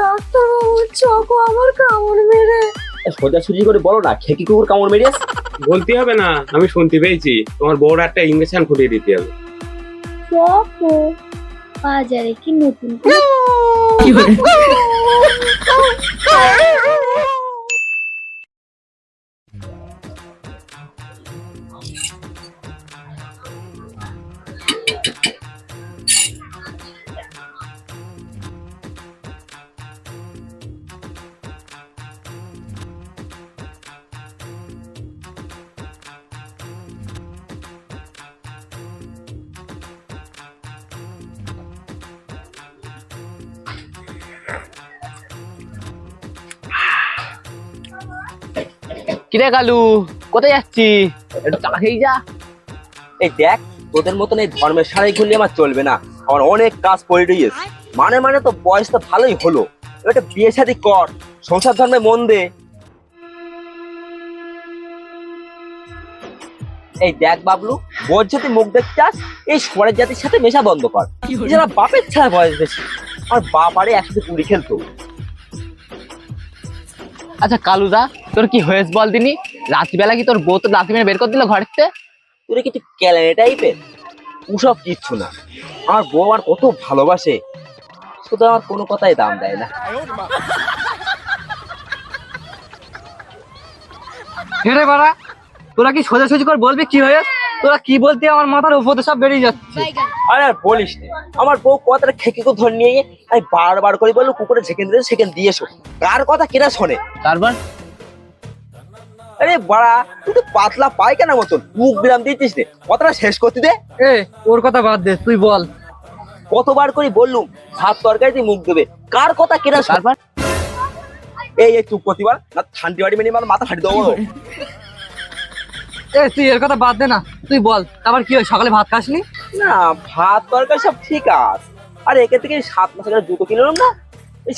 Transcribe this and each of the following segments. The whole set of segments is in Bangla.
ডাক্তারবাবু চকো আমার কামড় মেরে। সোজাসুজি করে বলো না খেকি কুকুর কামড় মেরিয়াস বলতে হবে না আমি শুনতে পেয়েছি। তোমার বউর একটা ইঞ্জেকশন ফুটিয়ে দিতে হবে। চকো বাজারে কি নতুন কিরে কালু কোথায় যাচ্ছি? একটু চা খেয়ে যা। এই দেখ তোদের মতন এই ধর্মের সারাই ঘুরলে আমার চলবে না। আমার অনেক কাজ পড়ে রয়েছে মানে মানে তো বয়স তো ভালোই হলো। এটা বিয়ে শাদী কর সংসার ধর্মে মন দে। এই দেখ বাবলু বোর যদি মুখ দেখতে চাস এই সরের জাতির সাথে মেশা বন্ধ কর। যারা বাপের ছাড়া বয়স বেশি আর বাপ আরে একসাথে কুড়ি খেলতো। আচ্ছা কালুদা তোর কি হয়েছে বল দিনি? রাত্রিবেলা কি তোর বউ লাথি মেরে বের করে দিল ঘরেতে তোর কি ক্যালেনে টাইপের? ওসব কিচ্ছু না। আমার বউ আমার কত ভালোবাসে। শুধু আমার কোনো কথাই দাম দেয় না। হেরে বাড়া তোরা কি সোজাসুজি করে বলবি কি হয়ে তোরা কি বলতে আমার মাথার উপরে সব বেরিয়ে যাচ্ছে। আরে আর বলিস না আমার বউ কথাটা খেকে ধরে নিয়ে আমি বারবার করে বলল কুকুরে ঝেঁকে দিতে সেখানে দিয়ে এসো। কার কথা কেনা শোনে? তারপর আরে বাড়া তুই তো পাতলা পায়খানা মতন মুখ বিরাম দিচ্ছিস রে কথাটা শেষ করতে দে। এ ওর কথা বাদ দে তুই বল। কতবার করে বললুম ভাত তরকারিতে মুখ দেবে। কার কথা কেনা শোনে? এই এই চুপ করতে পার না ঠান্ডি বাড়ি মেনে আমার মাথা ফাটি দেবো। এ তুই এর কথা বাদ দে না। তুই বল তারপর কি হয়? সকালে ভাত খাসনি? না ভাত তরকারি সব ঠিক আছে। আর একে থেকে সাত মাস আগে জুতো কিনলাম না?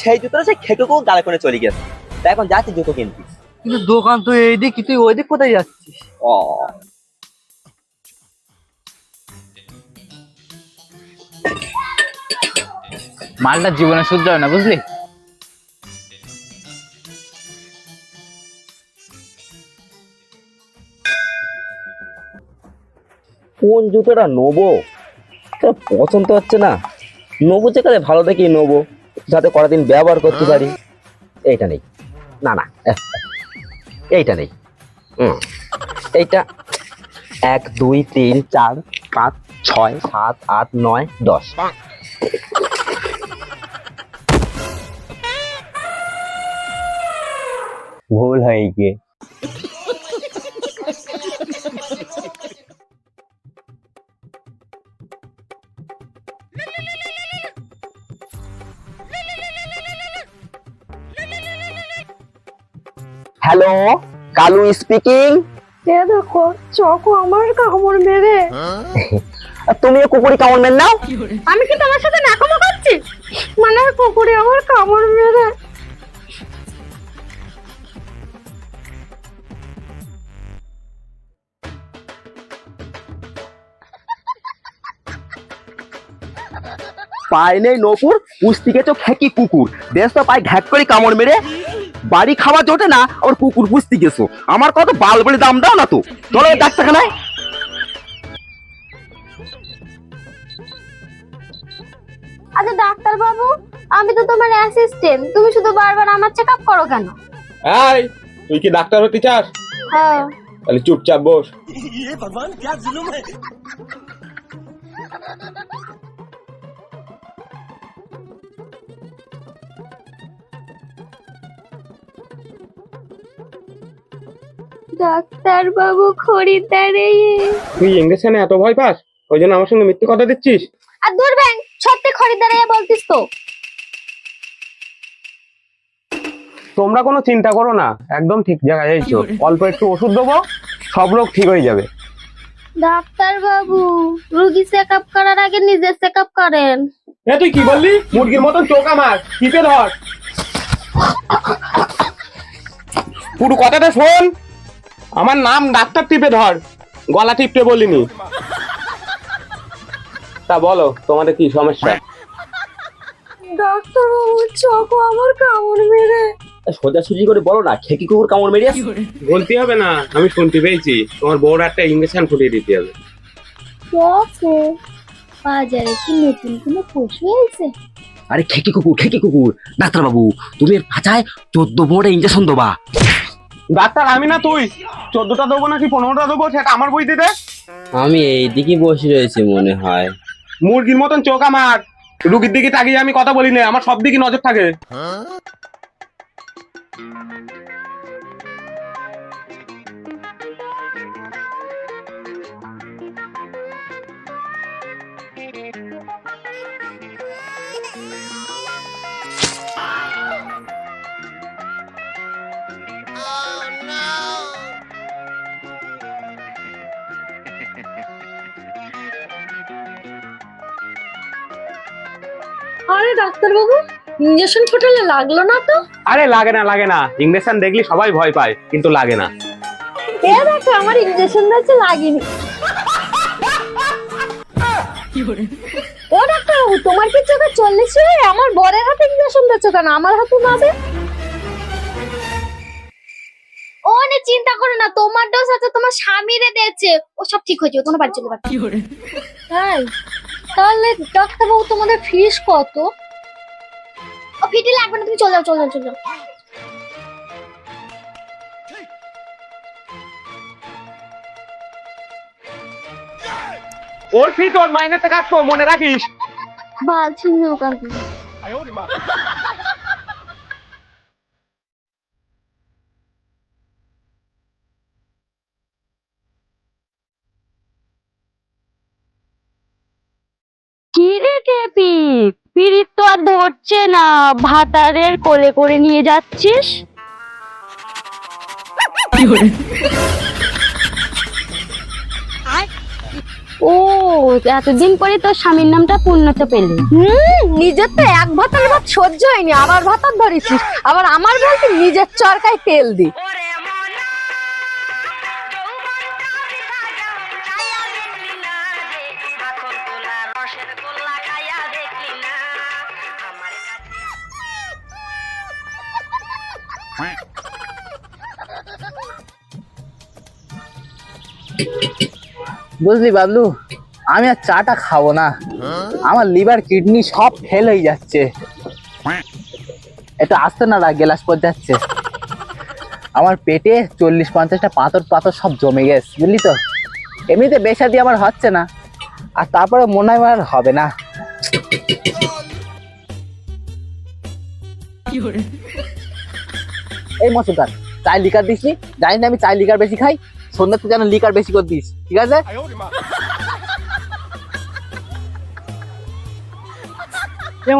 সেই জুতোটা সে খেকে কেউ গালে করে চলে গেছে। তাই এখন যাচ্ছি জুতো কিনতে। কিন্তু দোকান তুই এই দিক তুই ওই দিক কোথায় যাচ্ছিস? ও। মালটা জীবনে শুদ্ধ হয় না বুঝলি? কোন জুতোটা নেব? তো পছন্দ হচ্ছে না। নেব যেখানে ভালো দেখেই নেব। যাতে কটা দিন ব্যবহার করতে পারি। এইটা নেই। না না এইটা নেই। হুম এইটা এক দুই তিন চার পাঁচ ছয় সাত আট নয় দশ। ভুল হয়ে গিয়ে। হ্যালো কালু স্পিকিং এ দেখো চকো আমার কামড় মেরে। তুমিও কুকুরি কামড় নেন নাও। আমি কি তোমার সাথে নাকামো করছি? মানে কুকুরে আমার কামড় মেরে। পায় নেই নপুর পুস্তিকে তো খেকি কুকুর। দেশ তো পায় ঘ্যাক করে কামড় মেরে। বাড়ি খাওয়া জোটে না আর কুকুর পুষতে গেছো। আমার কত বাল বলে দাম দাও না তো? চলো এই ডাক্তারখানায়। আচ্ছা ডাক্তার বাবু আমি তো তোমার অ্যাসিস্ট্যান্ট তুমি শুধু বারবার আমার চেক আপ করো কেন? এই তুই কি ডাক্তার হতে চাস? হ্যাঁ। তাহলে চুপচাপ বস। ডাক্তার বাবু খরিদ্দারে। তুই ইঞ্জেকশনে এত ভয় পাস? ওই জন্য আমার সঙ্গে মিথ্যে কথা দিচ্ছিস? আর দূর ব্যাং সত্যি খরিদ্দারে বলতিস তো। তোমরা কোনো চিন্তা করো না একদম ঠিক জায়গায় এইছো অল্প একটু ওষুধ দেবো সব রোগ ঠিক হয়ে যাবে। ডাক্তার বাবু রুগী চেক আপ করার আগে নিজে চেক আপ করেন। এ তুই কি বললি? মুরগির মতন চোখ আমার টিপে ধর। পুরো কথাটা শোন। আমার নাম ডাক্তার টিপে ধর গলা টিপতে বলিনি। তা বলো তোমাদের কি সমস্যা? ডাক্তার বাবু চোখ আমার কামড় মেরে। সোজাসুজি করে বলো না খেকি কুকুর কামড় মেরিয়ে বলতে হবে না আমি শুনতে পেয়েছি তোমার বউর একটা ইঞ্জেকশন ফুটিয়ে দিতে হবে। বাজারে কি নতুন কোনো পশু এসে আরে খেকি কুকুর খেকি কুকুর। ডাক্তারবাবু তুমি এর পাছায় চোদ্দ পনেরোটা ইঞ্জেকশন দেবা। ডাক্তার আমি না তুই। চোদ্দটা দেবো নাকি পনেরোটা দেবো সেটা আমার বই দিতে। আমি এই দিকে বসে রয়েছি মনে হয়। মুরগির মতন চোখ আমার। রুগীর দিকে তাকিয়ে আমি কথা বলি না আমার সব দিকে নজর থাকে। আরে ডাক্তার বাবু ইঞ্জেকশন ফোটালে লাগল না তো? আরে লাগে না লাগে না। ইঞ্জেকশন দেখলি সবাই ভয় পায় কিন্তু লাগে না। এ দেখো আমার ইঞ্জেকশন দিয়েছে লাগেনি। ও ডাক্তার বাবু তোমার কি চোখে চল্লিশ আমার বরের হাতে ইঞ্জেকশন দিচ্ছ কেন? আমার হাতে না দে। ও নে চিন্তা করো না তোমার ডোজ আছে তোমার স্বামীরে দিয়েছে। ও সব ঠিক হয়ে যাবে তোমার বাড়ি চলে যাবে তাই? তাহলে ডাক্তারবাবু তোমাদের ফিস কত? ও ফিটি লাগবে না তুমি চলে যাও চলে যাও চলে যাও। ওর ফি তোর থেকে কাটবো মনে রাখিস? বাল ছিল দোকান কিরে টেপি পিরিত তো আর ধরছে না। ভাতারের কোলে করে নিয়ে যাচ্ছিস? ও এতদিন পরে তোর স্বামীর নামটা পূর্ণতা পেলি। হুম নিজের তো এক ভাতার ভাত সহ্য হয়নি। আবার ভাতার ধরেছিস। আবার আমার বলতে নিজের চরকায় তেল দি। বুঝলি বাবলু? আমি আর চাটা খাব না। আমার লিভার কিডনি সব ফেল হয়ে যাচ্ছে। এটা আসতে না গেলাস পর যাচ্ছে। আমার পেটে চল্লিশ পঞ্চাশটা পাথর পাথর সব জমে গেছে বুঝলি তো? এমনিতে বেসাদি আমার হচ্ছে না। আর তারপরে মনে হয় আমার আর হবে না। এই মসুদার চাই লিকার দিস নি জানি না আমি চাই লিকার বেশি খাই। সন্ধ্যাতে যেন লিকার বেশি করে দিস ঠিক আছে?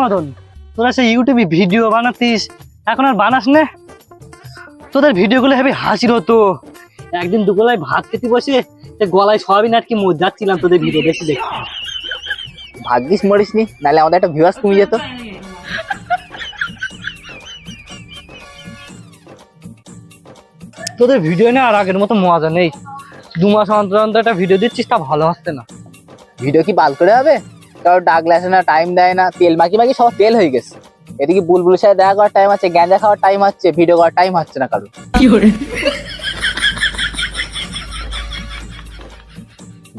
মদন তোরা সেই ইউটিউবে ভিডিও বানাতিস এখন আর বানাস নে। তোদের ভিডিওগুলো হেবি হাসির হতো। একদিন দুপুরবেলায় ভাত খেতে বসে গলায় সয়াবিন আটকে মর যাচ্ছিলাম তোদের ভিডিও দেখে দেখে ভাগ্যিস মরিস নি নাহলে আমাদের একটা ভিউয়ার্স কমে যেত। তোদের ভিডিও না আর আগের মতো মজা নেই। দু মাস অন্তর অন্তর একটা ভিডিও দিচ্ছিস তা ভালো হচ্ছে না। ভিডিও কি বাল করে হবে? কারও ডাকলে আসে না টাইম দেয় না তেল মাখি মাখি সব তেল হয়ে গেছে। এদিকে বুলবুল সাহেব দেখা করার টাইম আছে গ্যাঁজা খাওয়ার টাইম আছে ভিডিও করার টাইম হচ্ছে না কারণ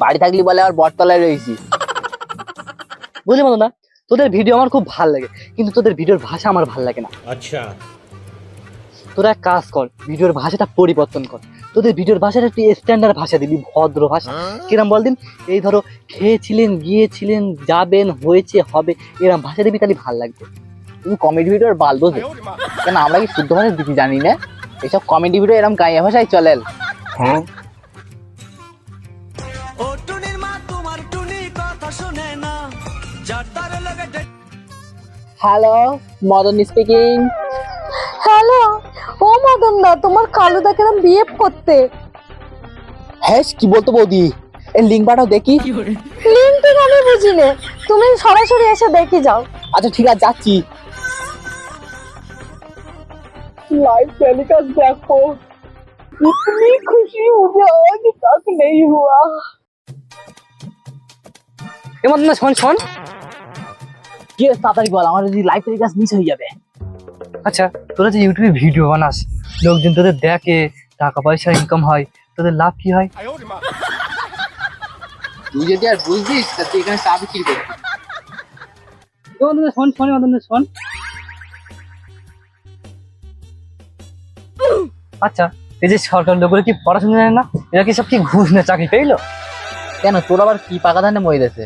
বাড়ি থাকলি বলে আর বটতলায় রয়েছি। বুঝলি মতো না তোদের ভিডিও আমার খুব ভালো লাগে কিন্তু তোদের ভিডিওর ভাষা আমার ভালো লাগে না। আচ্ছা। তোরা এক কাজ কর ভিডিওর ভাষাটা পরিবর্তন কর। তোদের ভিডিওর ভাষাটা একটু স্ট্যান্ডার্ড ভাষা দিবি ভদ্র ভাষা। কিরম বল দিন? এই ধরো খেয়েছিলেন গিয়েছিলেন যাবেন হয়েছে হবে এরম ভাষা দিবি তাহলে ভালো লাগবে। তুমি কমেডি ভিডিওর বাল বোঝো কেন আমরা কি শুদ্ধ ভাষা দিতে জানি না? এইসব কমেডি ভিডিও এরকম গাইয়া ভাষায় চলে। হ্যাঁ? হ্যালো মদন স্পিকিং হ্যালো ও মদন দা তোমার কালুদা কেরম বিহেভ করতে হ্যাঁ কি বলতো বৌদি এই লিঙ্ক পাঠাও দেখি লিঙ্ক ঠিক আমি বুঝি নে। তুমি সরাসরি এসে দেখে যাও আচ্ছা ঠিক আছে যাচ্ছি लाइव टेलीकास्ट देखो इतनी खुशी मुझे आज तक नहीं हुआ এমন না শোন শোন কি হয়েছে তাড়াতাড়ি বল আমার যদি লাইভ টেলিকাস্ট মিস হয়ে যাবে আচ্ছা তোরা যে ইউটিউবে ভিডিও বানাস লোকজন তোদের দেখে টাকা পয়সা ইনকাম হয় তোদের লাভ কি হয়? তুই যদি আর বুঝতিস তা তুই এখানে চা বিক্রি করবি। শোন শোন শোন। আচ্ছা এই যে সরকার লোকগুলো কি পড়াশোনা জানে না? এরা কি সব কি ঘুষ না চাকরি পেইলো? কেন তোর আবার কি পাকা ধানে মই দিয়েছে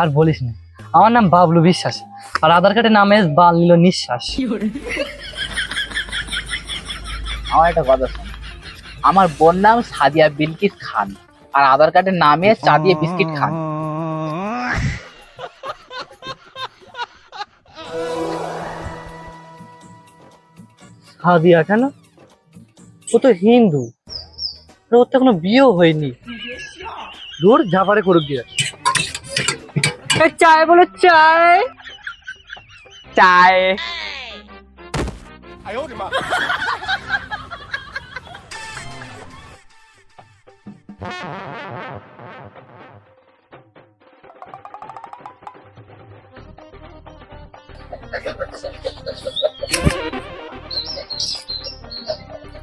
আর বলিস না আমার নাম বাবলু বিশ্বাস। আর আধার কার্ডের নামে এস বাল নিল নিঃশ্বাস আমার একটা কথা শোন। আমার বোন নাম সাদিয়া বিলকিস খান আর আধার কার্ডের নামে চা দিয়ে বিস্কিট খান। সাদিয়া কেন? ও তো হিন্দু। ওর তো এখনও বিয়েও হয়নি। দূর ঝাপারে করুক দিয়ে। চায় বলে চায়। চায়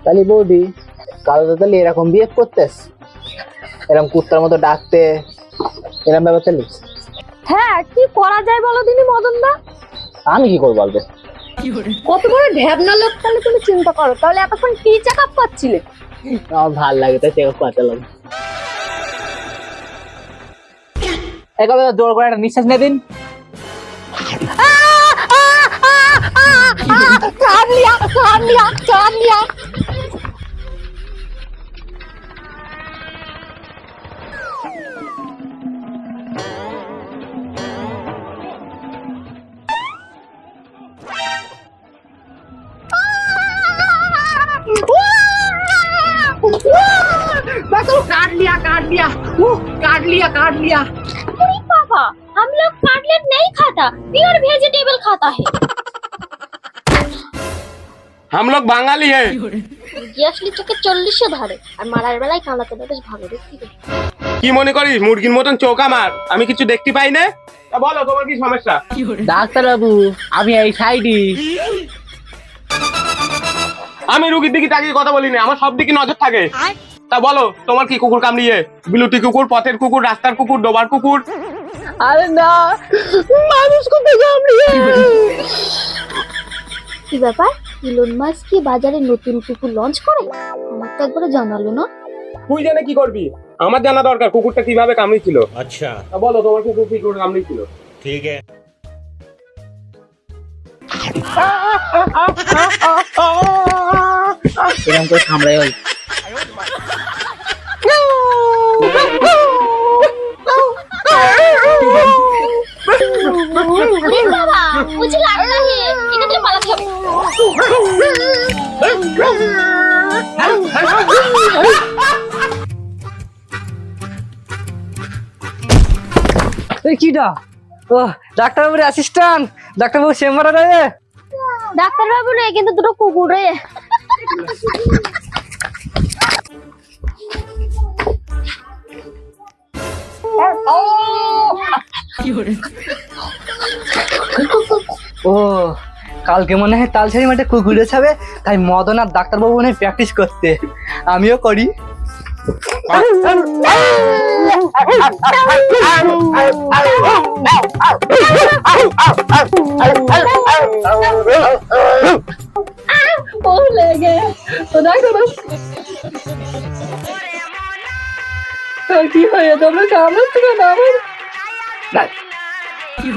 তাহলে বৌদি কালো তো তাহলে এরকম বিয়ে করতেস? এরকম কুত্তার মতো ডাকতে। এরকম ব্যাপার তাহলে? হ্যাঁ কি করা যায় বলো দিনি মদন দা আমি কি করব বলবে কত বড় ঢ্যাবনা লোক তাহলে তুমি চিন্তা করো তাহলে এতক্ষণ কি চেক আপ করছিলে আমার ভালো লাগে তাই চেক আপ করতে লাগে একবার জোর করে একটা নিঃশ্বাস নিয়ে দিন চার লিয়া কান खाता प्योर वेजिटेबल खाता है हम लोग बांगाली है গ্যাসলি চোখে চল্লিশে ধরে আর মারার বেলায় কামড়াতে না বেশ ভালো দেখতে কি মনে করিস মুরগির মতন চোখ আমার আমি কিছু দেখতে পাই না তা বলো তোমার কি সমস্যা ডাক্তার বাবু আমি এই সাইডি আমি রুগীর দিকে তাকিয়ে কথা বলিনি আমার সব দিকে নজর থাকে তা বলো তোমার কি কুকুর কামড়িয়ে বিলুটি কুকুর পথের কুকুর রাস্তার কুকুর ডোবার কুকুর আরে না মানুষ কোথায় কামড়িয়ে কি ব্যাপার? ইলন মাস্ক কি বাজারে নতুন কুকুর লঞ্চ করে? আমার তো একবারও জানালো না। তুই জানে কি করবি? আমার জানা দরকার কুকুরটা কীভাবে কামড়েছিল। আচ্ছা। বলো তোমার কুকুর কি করে কামড়েছিল? ঠিক আছে। এরকম করে কামড়াই হয়। কিটা ও ডাক্তারবাবুর অ্যাসিস্ট্যান্ট ডাক্তারবাবু চেম্বারে রে ডাক্তার বাবু নেই কিন্তু দুটো কুকুর রে। ও কালকে মনে হয় তালসারি মাঠে কুকুর ছাবে তাই মদন আর ডাক্তারবাবু মনে প্র্যাকটিস করতে। আমিও করি। কি হয়ে তোমরা কামড় থেকে নামেন কি